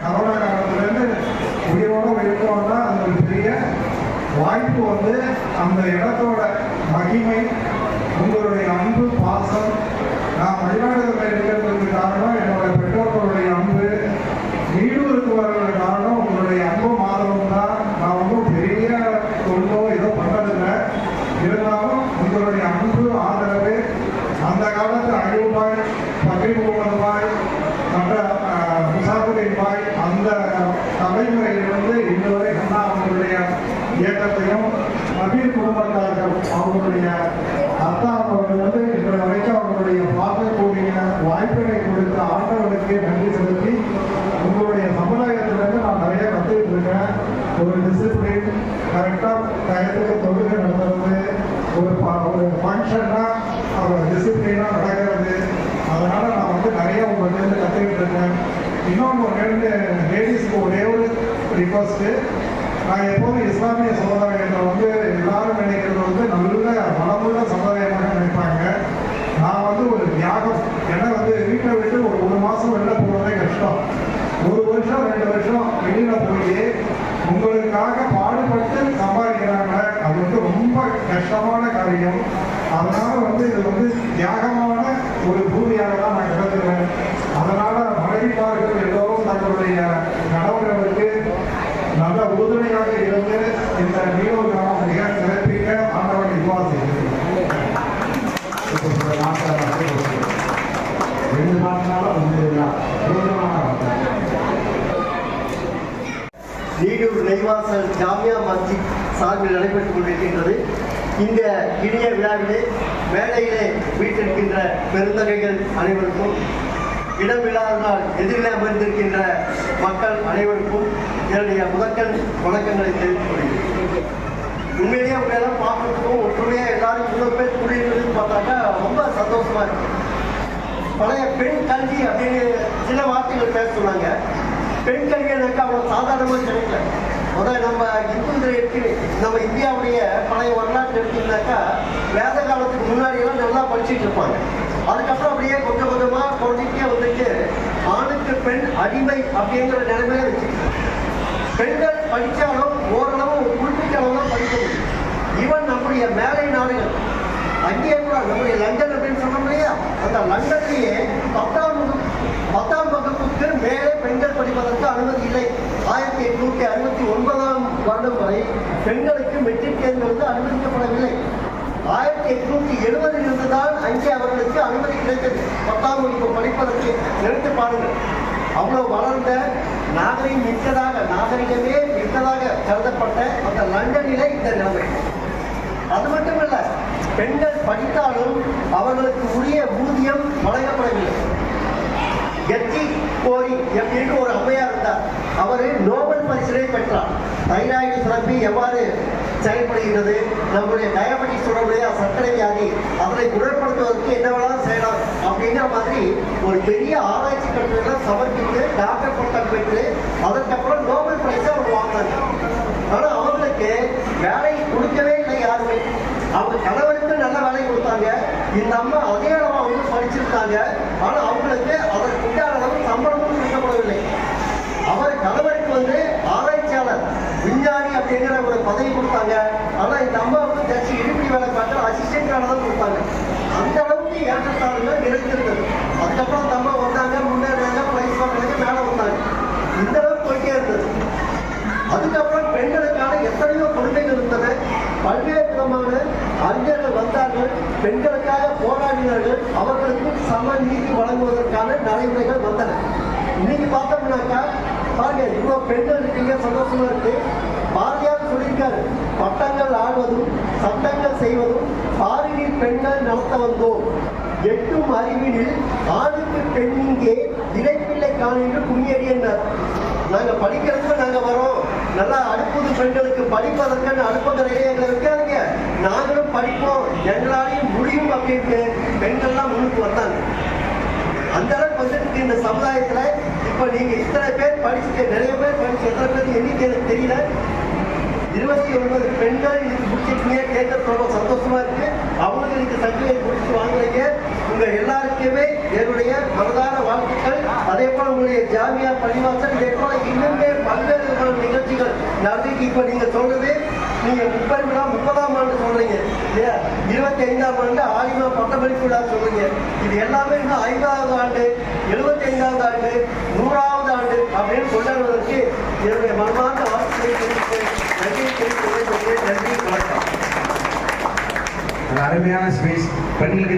Corona காலத்துலேருந்து உயிரோடு இருக்கோம்னா அந்த ஒரு பெரிய வாய்ப்பு வந்து அந்த இடத்தோட மகிமை உங்களுடைய அன்பு பாசம் அந்த தலைமுறையிலிருந்து இன்று வரை அண்ணா அவர்களுடைய இயக்கத்தையும் நபீர் குடும்பத்தார்கள் அவர்களுடைய அத்தா அவர்கள் வந்து இன்று வரைக்கும் அவர்களுடைய பார்க்கக்கூடிய வாய்ப்பினை கொடுத்த ஆண்டவர்களுக்கு நன்றி செலுத்தி உங்களுடைய சமுதாயத்திலிருந்து நான் நிறைய கற்றுக்கிட்டு இருக்கேன் ஒரு டிசிப்ளின் கரெக்டாக டயத்துக்கு தொழுகை நடத்துறது ஒரு ஒரு ஃபங்க்ஷன்னா அவர் டிசிப்ளினாக நடக்கிறது. அதனால் நான் வந்து நிறைய உங்கள்கிட்ட கற்றுக்கிட்டு இருக்கேன் இன்னொன்று ரெண்டு லேடிஸ்க்கு ஒரே ஒரு ரிக்வஸ்ட்டு நான் எப்போதும் இஸ்லாமிய சமுதாயத்தில் வந்து எல்லாரும் நினைக்கிறது வந்து நல்ல மனமுள்ள சமுதாயமாக நினைப்பாங்க. நான் வந்து ஒரு தியாகம். ஏன்னா வந்து வீட்டை விட்டு ஒரு ஒரு மாதம் வெளில போகிறதே கஷ்டம். ஒரு வருஷம் ரெண்டு வருஷம் வெளியில் போய் உங்களுக்காக பாடுபட்டு சம்பாதிக்கிறாங்க. அது வந்து ரொம்ப கஷ்டமான காரியம். அதனால வந்து இது வந்து தியாகமான ஒரு பூமியாக தான் நான் கருதுகிறேன். அதனால மனைவிமார்கள் எல்லோரும் தங்களுடைய கணவர்களுக்கு நல்ல உறுதுணையாக இருந்து இந்த நீலோ கிராமம் மிக சிறப்பிக்க ஆண்டவன் விசுவாசிக்கிறேன் ரெண்டு மாதம்னாலும் வந்து நீடூர் நெய்வாசல் ஜாமியா மஸ்ஜித் சார்பில் நடைபெற்றுக் கொண்டிருக்கின்றது. இந்த இனிய விழாவிலே மேடையிலே வீட்டிருக்கின்ற பெருந்தகைகள் அனைவருக்கும் இடமில்லாததால் எதிரில் அமர்ந்திருக்கின்ற மக்கள் அனைவருக்கும் என்னுடைய முதற்கண் வணக்கங்களை தெரிவித்துக் கொள்கிறேன் உண்மையிலேயே உங்களெல்லாம் பார்க்கறதுக்கும் ஒற்றுமையாக எல்லாரும் இவ்வளோ பேர் கூடியிருக்கிறதுன்னு பார்த்தாக்கா ரொம்ப சந்தோஷமா இருக்கு. பழைய பெண் கல்வி அப்படின்னு சில வார்த்தைகள் பேச சொன்னாங்க. பெண் கல்வி எனக்கு அவ்வளோ சாதாரணமாக கிடைக்கல முதல் நம்ம இந்து நம்ம இந்தியாவுடைய பழைய வரலாற்று எடுத்தீங்கன்னாக்கா வேத காலத்துக்கு முன்னாடி எல்லாம் நல்லா படிச்சுட்டு இருப்பாங்க. அதுக்கப்புறம் அப்படியே கொஞ்சம் கொஞ்சமா குறைஞ்சிட்டே வந்துட்டு ஆணுக்கு பெண் அடிமை அப்படிங்கிற நிலைமையில வச்சுக்கிட்டு பெண்கள் படித்தாலும் ஓரளவு ஒரு குறிப்பிட்ட அளவு தான் படிக்க முடியும் ஈவன் நம்முடைய மேலை நாடுகள். அங்கேயே கூட நம்முடைய லண்டன் அப்படின்னு சொன்னோம் இல்லையா? அந்த லண்டன்லேயே பத்தாம் வகுப்பு பத்தாம் வகுப்புக்கு மேலே படிப்பதற்கு அனுமதி இல்லை. ஆயிரத்தி எட்நூத்தி அறுபத்தி ஒன்பதாம் வருடம் வரை பெண்களுக்கு மெட்ரிக் தேர்ந்தெடுத்து அனுமதிக்கப்படவில்லை. ஆயிரத்தி எட்நூத்தி எழுபதில் இருந்து தான் அங்கே அவர்களுக்கு அனுமதி கிடைத்தது. பத்தாம் வகுப்பு படிப்பதற்கு நினைத்து பாருங்கள். அவ்வளவு வளர்ந்த நாகரிகம் மிக்கதாக நாகரிகமே மிக்கதாக கருதப்பட்ட அந்த லண்டனிலே இந்த நிலைமை. அது மட்டுமல்ல பெண்கள் படித்தாலும் அவர்களுக்கு உரிய ஊதியம் வழங்கப்படவில்லை. போய் எப்படி ஒரு அம்மையார் இருந்தார். அவர் நோபல் பரிசினை பெற்றார். தைராய்டு சுரப்பி எவ்வாறு செயல்படுகிறது நம்முடைய டயபெட்டிஸ் தொடர்புடைய சர்க்கரை வியாதி அதனை குணப்படுத்துவதற்கு என்ன வேணாலும் செய்யலாம் அப்படிங்கிற மாதிரி ஒரு பெரிய ஆராய்ச்சி கட்டுரைகளை சமர்ப்பித்து டாக்டர் பட்டம் பெற்று அதற்கப்புறம் நோபல் பிரைஸை அவர் வாங்கினாங்க ஆனால் அவங்களுக்கு வேலை கொடுக்கவே இல்லை யாருமே. அவங்க கணவருக்கு நல்ல வேலை கொடுத்தாங்க. இந்த அம்மா அதே அளவு அவங்க படிச்சிருக்காங்க. ஆனா அவங்களுக்கு அதற்கு உண்டான அளவு சம்பளமும் கொடுக்கப்படவில்லை அவர் கணவருக்கு வந்து ஆராய்ச்சியாளர் விஞ்ஞானி அப்படிங்கிற ஒரு பதவி கொடுத்தாங்க ஆனா இந்த அம்மாவுக்கு ஜட்ஜி இடுப்பி வேலை பார்த்து அசிஸ்டன்ட் வேலை தான் கொடுத்தாங்க அந்த அளவுக்கு ஏற்றத்தாழ்வுகள் நிறைந்திருந்தது அதுக்கப்புறம் அந்த அம்மா வந்தாங்க முன்னேறாங்க பிரைஸ் வாங்கினாங்க மேலே வந்தாங்க இந்த அளவுக்கு போயிட்டே இருந்தது அதுக்கப்புறம் பெண்களுக்கான எத்தனையோ கொடுமைகள் இருந்தன பல்வேறு விதமான அறிஞர்கள் வந்தார்கள் பெண்களுக்காக போராடினார்கள் அவர்களுக்கு சம நீதி வழங்குவதற்கான நடைமுறைகள் வந்தன. இன்னைக்கு பார்த்தோம்னாக்கா பாருங்க இவ்வளோ பெண்கள் இருக்கீங்க சந்தோஷமா இருக்கு. பாரதியார் சொல்லியிருக்காரு பட்டங்கள் ஆடுவதும் சட்டங்கள் செய்வதும் பாரினில் பெண்கள் நடத்த வந்தோம். எட்டும் அறிவினில் ஆணுக்கு பெண் இங்கே இடைப்பிள்ளை காணின்று கும்மியடியனர் நாங்கள் படிக்கிறதுக்கு நாங்கள் வரோம். நல்லா அடுப்பது பெண்களுக்கு படிப்பதற்கான அடுப்பங்கரையிலே எங்களை வைக்காதீங்க நாங்களும் படிப்போம். எங்களாலையும் முடியும் அப்படின்ட்டு பெண்கள்லாம் முன்னுக்கு வந்தாங்க. அந்த அளவுக்கு வந்துட்டு இந்த சமுதாயத்துல இப்ப நீங்க இத்தனை பேர் படிச்சுட்டு நிறைய பேர் படிச்சு எத்தனை பேர் எண்ணிக்கை எனக்கு தெரியல. இருபத்தி ஒன்பது பெண்கள் இதுக்கு முடிச்சிருக்கீங்க கேட்கறது ரொம்ப சந்தோஷமா இருக்கு. அவங்களுக்கு இதுக்கு சர்டிஃபிகேட் முடிச்சு வாங்குறீங்க. உங்க எல்லாருக்குமே என்னுடைய மனதான வாழ்த்துக்கள். அதே போல உங்களுடைய ஜாமியா பள்ளிவாசல் நம்பிக்கை போல இப்போ நீங்கள் சொல்றது நீங்கள் முப்பது முப்பதாம் ஆண்டு சொல்றீங்க. இல்லையா? இருபத்தி ஐந்தாம் ஆண்டு ஆலிமா பட்டமளிப்பு விழா சொல்றீங்க. இது எல்லாமே இன்னும் ஐந்தாவது ஆண்டு எழுபத்தி ஐந்தாவது ஆண்டு நூறாவது ஆண்டு அப்படின்னு கொண்டாடுவதற்கு என்னுடைய மனமார்ந்த வாழ்க்கையை தெரிவித்து நன்றி தெரிவித்து நன்றி வணக்கம். அருமையான ஸ்பீச். பெண்களுக்கு